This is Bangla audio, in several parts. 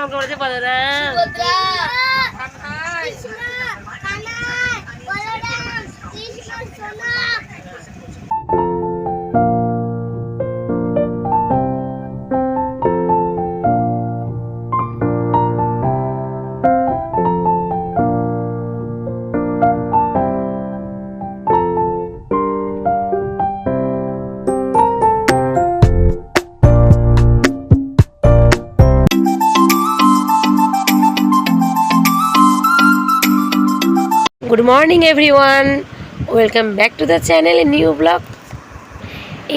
কেমন করেছে বলো না। Good morning, everyone. Welcome back to the channel, new blog.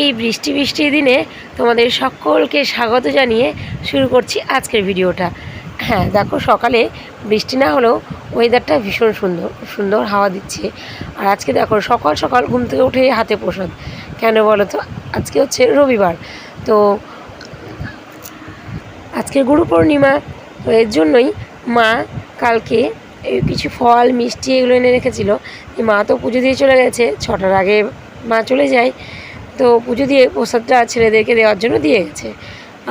এই বৃষ্টি বৃষ্টির দিনে তোমাদের সকলকে স্বাগত জানিয়ে শুরু করছি আজকের ভিডিওটা। হ্যাঁ দেখো সকালে বৃষ্টি না হলেও ওয়েদারটা ভীষণ সুন্দর সুন্দর হাওয়া দিচ্ছে। আর আজকে দেখো সকাল সকাল ঘুম থেকে উঠে হাতে প্রসাদ। কেন বলো তো? আজকে হচ্ছে রবিবার। তো আজকে গুরু পূর্ণিমা, তো এর জন্যই মা কালকে কিছু ফল, মিষ্টি এগুলো এনে রেখেছিল। মা তো পুজো দিয়ে চলে গেছে। ছটার আগে মা চলে যায়। তো পুজো দিয়ে প্রসাদটা ছেলেদেরকে দেওয়ার জন্য দিয়ে গেছে।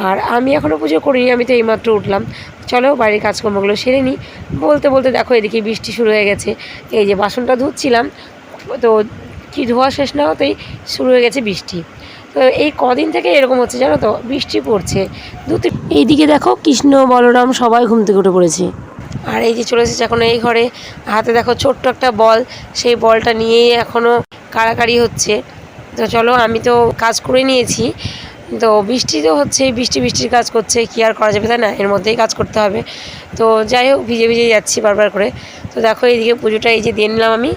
আর আমি এখনও পুজো করিনি, আমি তো এইমাত্র উঠলাম। চলো বাড়ির কাজকর্মগুলো সেরে নিই। বলতে বলতে দেখো এদিকে বৃষ্টি শুরু হয়ে গেছে। এই যে বাসনটা ধুচ্ছিলাম, তো কি ধোয়া শেষ না হতেই শুরু হয়ে গেছে বৃষ্টি। তো এই কদিন থেকে এরকম হচ্ছে, জানো তো? বৃষ্টি পড়ছে। দু এইদিকে দেখো কৃষ্ণ, বলরাম সবাই ঘুম থেকে উঠে পড়েছে। আর এই যে চলে এসেছে এখন এই ঘরে। হাতে দেখো ছোট্ট একটা বল। সেই বলটা নিয়েই এখনও কাড়াকাড়ি হচ্ছে। তো চলো, আমি তো কাজ করে নিয়েছি। তো বৃষ্টি তো হচ্ছে বৃষ্টি বৃষ্টির কাজ করছে। কি আর করা যাবে তাই না? এর মধ্যেই কাজ করতে হবে। তো যাই হোক, ভিজে ভিজে যাচ্ছি বারবার করে। তো দেখো, এইদিকে পুজোটা এই যে দিয়ে নিলাম আমি।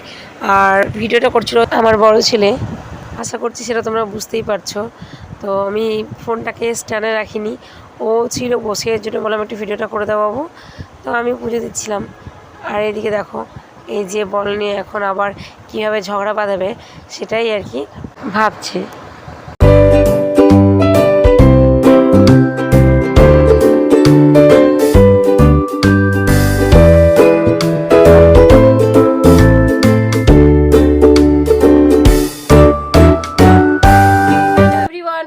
আর ভিডিওটা করছিল আমার বড় ছেলে। আশা করছি সেটা তোমরা বুঝতেই পারছ। তো আমি ফোনটাকে স্ট্যান্ডে রাখিনি। ও ছিল বসে, এর জন্য বললাম একটু ভিডিওটা করে দেওয়া বাবু। তো আমি পুজো দিচ্ছিলাম। আর এদিকে দেখো, এই যে বল নিয়ে এখন আবার কীভাবে ঝগড়া বাঁধাবে সেটাই আর কি ভাবছে।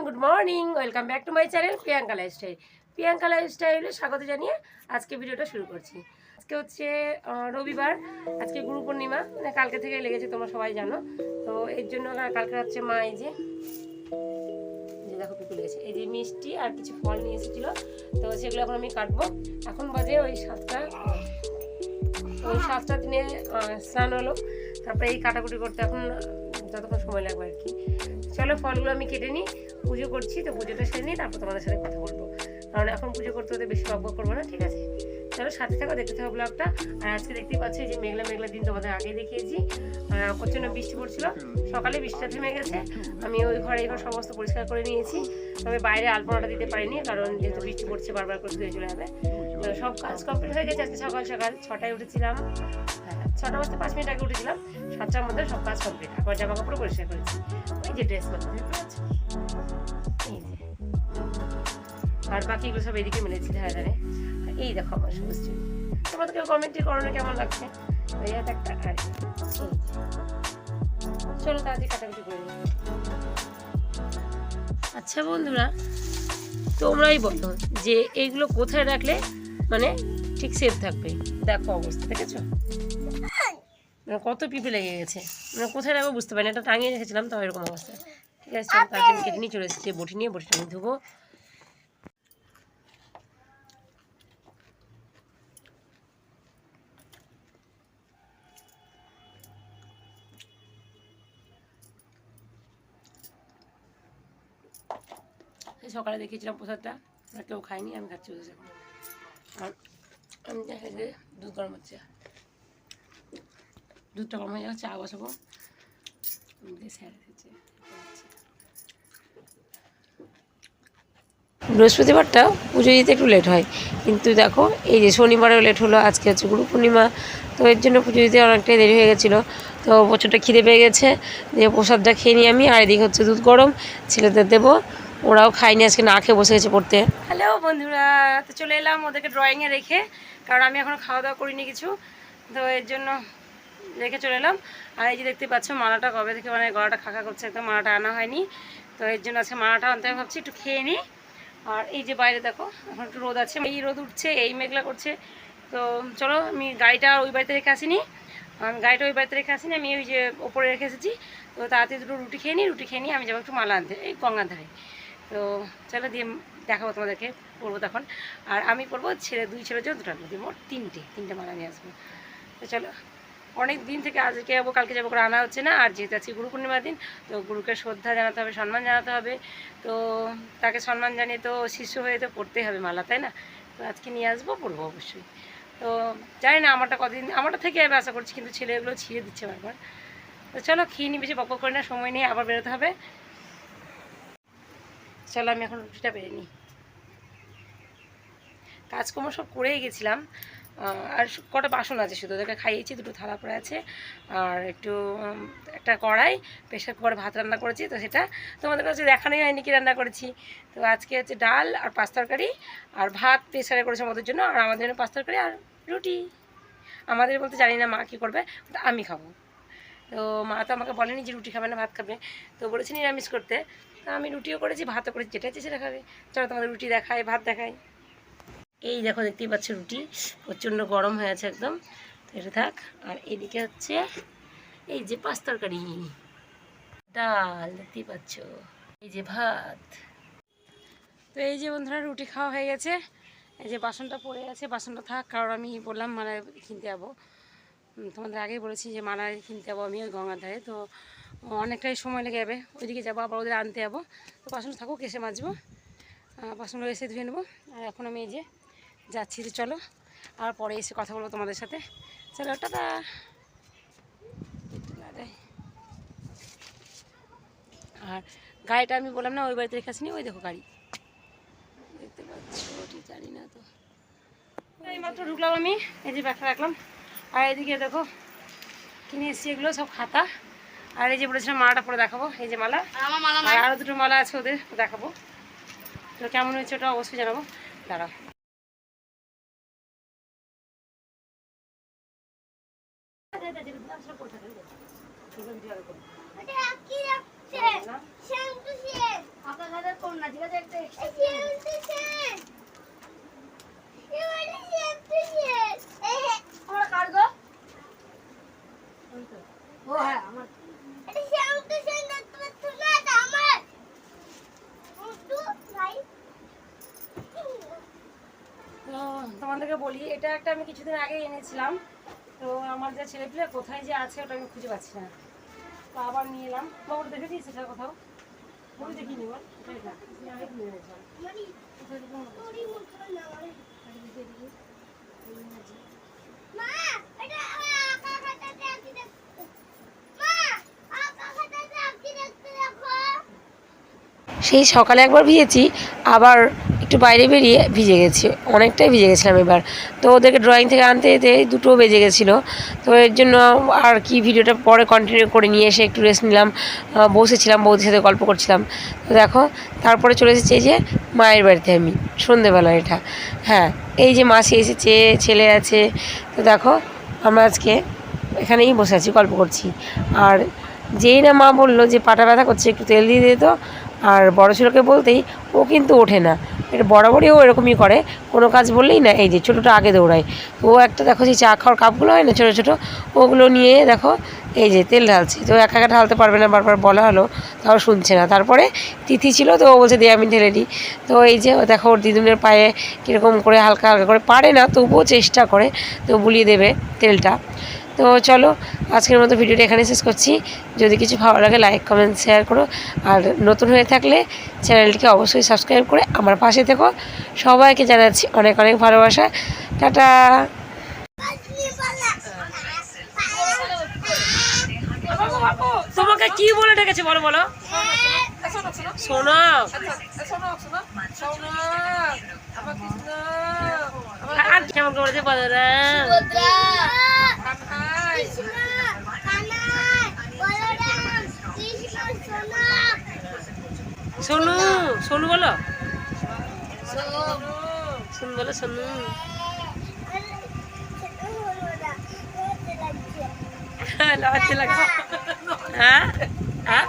Good morning welcome back to my channel Priyanka lifestyle Priyanka লাইফস্টাইলে স্বাগত জানিয়ে আজকে ভিডিওটা শুরু করছি। আজকে হচ্ছে রবিবার আজকে গুরু পূর্ণিমা মানে কালকে থেকে লেগেছে তোমরা সবাই জানো। তো এর জন্য আহ, কালকে হচ্ছে মা এই যে যে দেখো পিকু লেগেছে। এই যে মিষ্টি আর কিছু ফল নিয়ে এসেছিল তো সেগুলো এখন আমি কাটবো। এখন বাজে ওই সাতটা ওই সাতটা দিনে স্নান হলো। তারপরে এই কাটাকুটি করতে এখন যতক্ষণ সময় লাগবে আর কি। চলো ফলগুলো আমি কেটে নিই পুজো করছি তো পুজোটা সেরে নিই তারপর তোমাদের সাথে কথা বলব। কারণ এখন পুজো করতে হতে বেশি বকবক করব না ঠিক আছে? চলো সাথে থাকো দেখতে থাকো ব্লগটা। আর আজকে দেখতেই পাচ্ছি যে মেঘলা মেঘলা দিন তোমাদের আগে দেখিয়েছি। প্রচণ্ড বৃষ্টি পড়ছিল সকালে বৃষ্টিটা থেমে গেছে। আমি ওই ঘরে ঘর সমস্ত পরিষ্কার করে নিয়েছি। তবে বাইরে আলপনাটা দিতে পারিনি কারণ যেহেতু বৃষ্টি পড়ছে বারবার করে ধুয়ে চলে যাবে। তো সব কাজ কমপ্লিট হয়ে গেছে আজকে সকাল সকাল ছটায় উঠেছিলাম। হ্যাঁ, ছটা বাজতে পাঁচ মিনিট আগে উঠেছিলাম। সাতটার মধ্যে সব কাজ কমপ্লিট। একবার জামা কাপড় পরিষ্কার করেছি। এই যে ড্রেস পত্র আর বাকিগুলো সব এদিকে মিলেছি ধারে ধারে। এই দেখো আমার সমস্ত তোমরা তো কেউ কমেন্টই করো না কেমন লাগছে? এই হাতে একটা আর চলো তাড়াতাড়ি কাটাকুটি করে আচ্ছা বন্ধুরা, তোমরাই বলো যে এইগুলো কোথায় রাখলে মানে ঠিক সেফ থাকবে। দেখো অবস্থা, দেখেছ? মানে কত পিঁপে লেগে গেছে। মানে কোথায় রাখব বুঝতে পারি না, এটা টাঙিয়ে রেখেছিলাম, তাও এরকম অবস্থা। ঠিক আছে কেটে নিয়ে চলে এসেছি, বটি নিয়ে, বটিটা আমি ধুবো। সকালে দেখিয়েছিলাম প্রসাদটা, আর কেউ খায়নি, আমি খাচ্ছি বসে এখন। আমি যে দুধ গরম হচ্ছে। দুধটা গরম হয়ে যাবে চা বসাবো। বৃহস্পতিবারটা পুজো দিতে একটু লেট হয়, কিন্তু দেখো, এই যে শনিবারেও লেট হলো, আজকে হচ্ছে গুরু পূর্ণিমা, তো এর জন্য পুজো দিতে অনেকটাই দেরি হয়ে গেছিল। তো প্রচুরটা খিদে পেয়ে গেছে দিয়ে প্রসাদটা খেয়ে নিই আমি, আর এদিকে হচ্ছে দুধ গরম, ছেলেদের দেবো। ওরাও খায়নি আজকে, না খেয়ে বসে গেছে পড়তে। হ্যালো বন্ধুরা, তো চলে এলাম ওদেরকে ড্রয়িংয়ে রেখে, কারণ আমি এখনও খাওয়া দাওয়া করিনি কিছু। তো এর জন্য রেখে চলে এলাম। আর এই যে দেখতে পাচ্ছ, মালাটা কবে থেকে মানে গলাটা খাকা করছে, একদম মালাটা আনা হয়নি। তো এর জন্য আজকে মালাটা আনতে আমি ভাবছি, একটু খেয়ে নিই আর এই যে বাইরে দেখো, এখন একটু রোদ আছে, এই রোদ উঠছে, এই মেঘলা করছে। তো চলো, আমি গাড়িটা ওই বাড়িতে রেখে আসিনি। গাড়িটা ওই বাড়িতে রেখে আসিনি, আমি ওই যে ওপরে রেখে এসেছি। তো তাড়াতাড়ি দুটো রুটি খেয়ে নিই রুটি খেয়ে নিয়ে আমি যাব একটু মালা আনতে, এই গঙ্গার ধারে। তো চলো দিয়ে দেখাবো তোমাদেরকে পড়ব তখন। আর আমি পড়ব ছেলে, দুই ছেলের জন্য দুটো দিয়ে মোট তিনটে তিনটে মালা নিয়ে আসব। তো চলো, অনেক দিন থেকে আজকে যাব, কালকে যাব করে আনা হচ্ছে না, আর যেহেতু আজকে গুরু পূর্ণিমার দিন, তো গুরুকে শ্রদ্ধা জানাতে হবে, সম্মান জানাতে হবে। তো তাকে সম্মান জানিয়ে তো শিষ্য হয়ে তো পড়তেই হবে মালা, তাই না? তো আজকে নিয়ে আসব পড়ব অবশ্যই। তো জানি না আমারটা কদিন, আমারটা থেকে আমি আশা করছি, কিন্তু ছেলেগুলো ছিঁড়ে দিচ্ছে বারবার। তো চলো, খেয়ে নিই বেশি বক বক করে না, সময় নিয়ে আবার বেরোতে হবে। চলো, আমি এখন রুটিটা বেড়ে নিই। কাজকর্ম সব করেই গেছিলাম। আর কটা বাসন আছে শুধু, ওদেরকে খাইয়েছি, দুটো থালা পড়ে আছে। আর একটু একটা কড়াই, প্রেশার কুকারে ভাত রান্না করেছি, তো সেটা তোমাদের কাছে দেখানোই হয়নি কি রান্না করেছি। তো আজকে হচ্ছে ডাল আর পাঁচ তরকারি, আর ভাত প্রেশারে করেছে আমাদের জন্য, আর আমাদের জন্য পাঁচ তরকারি আর রুটি। আমাদের বলতে জানি না মা কী করবে আমি খাব। তো মা তো আমাকে বলেনি যে রুটি খাবে না, ভাত খাবে। তো বলেছি নিরামিষ করতে। আমি রুটিও করেছি, ভাতও করেছি, যেটা ইচ্ছে সেটা খাবে। চলো তোমাদের রুটি দেখাই, ভাত দেখাই। এই দেখো, দেখতেই পাচ্ছ রুটি, প্রচণ্ড গরম হয়ে আছে একদম। এটা থাক, আর এদিকে হচ্ছে, এই যে পাঁচ তরকারি। ডাল, দেখতেই পাচ্ছ। এই যে ভাত। তো এই যে বন্ধুরা, রুটি খাওয়া হয়ে গেছে। এই যে বাসনটা পড়ে আছে, বাসনটা থাক, কারণ আমি বললাম মালা কিনতে যাব। তোমাদের আগেই বলেছি যে মালা কিনতে যাব আমি ওই গঙ্গার ধারে। তো অনেকটাই সময় লেগে যাবে। ওইদিকে যাব, আবার ওদের আনতে যাব। তো বাসন থাকুক, এসে মাজবো। বাসনগুলো এসে ধুয়ে নেব। আর এখন আমি এই যে যাচ্ছি, তো চলো। আর পরে এসে কথা বলব তোমাদের সাথে। চলো, টাটা। আর গাড়িটা আমি বললাম না, ওই বাড়িতে রেখে আসিনি, ওই দেখো গাড়ি। দেখতে পাচ্ছ জানি না তো। এই মাত্র ঢুকলাম আমি, এই যে রাখলাম। আর এদিকে দেখো, কিনে এসেছি এগুলো, সব খাতা। আর এই যে বলেছিলাম মালাটা পরে দেখাবো এই যে মালা। আমার আর আরও দুটো মালা আছে ওদের দেখাবো। তো কেমন হয়েছে ওটা অবশ্যই জানাব। দাঁড়াও। আপনার কোন না ঠিক আছে একটা আমরা কাটবো ও হ্যাঁ আমার তো তোমাদেরকে বলি এটা একটা আমি কিছুদিন আগে এনেছিলাম। তো আমার যা ছেলেপিলে কোথায় যে আছে ওটা আমি খুঁজে পাচ্ছি না। তো আবার নিয়ে এলাম। বাবুটা দেখে দিয়েছি সেটা কোথাও? বই দেখিনি বল। সেই সকালে একবার ভিজেছি আবার একটু বাইরে বেরিয়ে ভিজে গেছি, অনেকটাই ভিজে গেছিলাম এবার। তো ওদেরকে ড্রয়িং থেকে আনতে যেতে দুটো বেজে গেছিল। তো এর জন্য আর কি ভিডিওটা পরে কন্টিনিউ করে নিয়ে এসে একটু রেস্ট নিলাম। বসেছিলাম, বৌদির সাথে গল্প করছিলাম। তো দেখো, তারপরে চলে এসেছি যে মায়ের বাড়িতে আমি, সন্ধেবেলা এটা। হ্যাঁ এই যে মাসি এসেছে, ছেলে আছে। তো দেখো, আমরা আজকে এখানেই বসে আছি, গল্প করছি। আর যেই না মা বলল যে পাটা ব্যথা করছে, একটু তেল দিয়ে দিত আর বড়ো ছেলেকে বলতেই ও কিন্তু ওঠে না। এটা বরাবরই ও এরকমই করে। কোনো কাজ বললেই না, এই যে ছোটোটা আগে দৌড়ায়। তো ও একটা দেখো যে চা খাওয়ার কাপগুলো হয় না ছোটো ছোটো, ওগুলো নিয়ে দেখো, এই যে তেল ঢালছি। তো একা একা ঢালতে পারবে না, বারবার বলা হলো, তাও শুনছে না। তারপরে তিথি ছিল, তো ও বলছে দিয়ে আমি ঢেলে নিই তো এই যে দেখো, ওর দিদুনের পায়ে কীরকম করে হালকা হালকা করে, পারে না, তবুও চেষ্টা করে, তো বুলিয়ে দেবে তেলটা। তো চলো আজকের মতো ভিডিওটা এখানে শেষ করছি যদি কিছু ভালো লাগে লাইক কমেন্ট শেয়ার করো আর নতুন হয়ে থাকলে চ্যানেলটিকে অবশ্যই সাবস্ক্রাইব করে আমার পাশে থেকো সবাইকে জানাচ্ছি অনেক অনেক ভালোবাসা টাটা তোমাকে কি বলে ডেকেছে বলো বলো আর কেমন করেছে বলো না সোনু সোনু বলো। সোনু। বলো সোনু। লজ্জা লাগে হ্যাঁ? হ্যাঁ?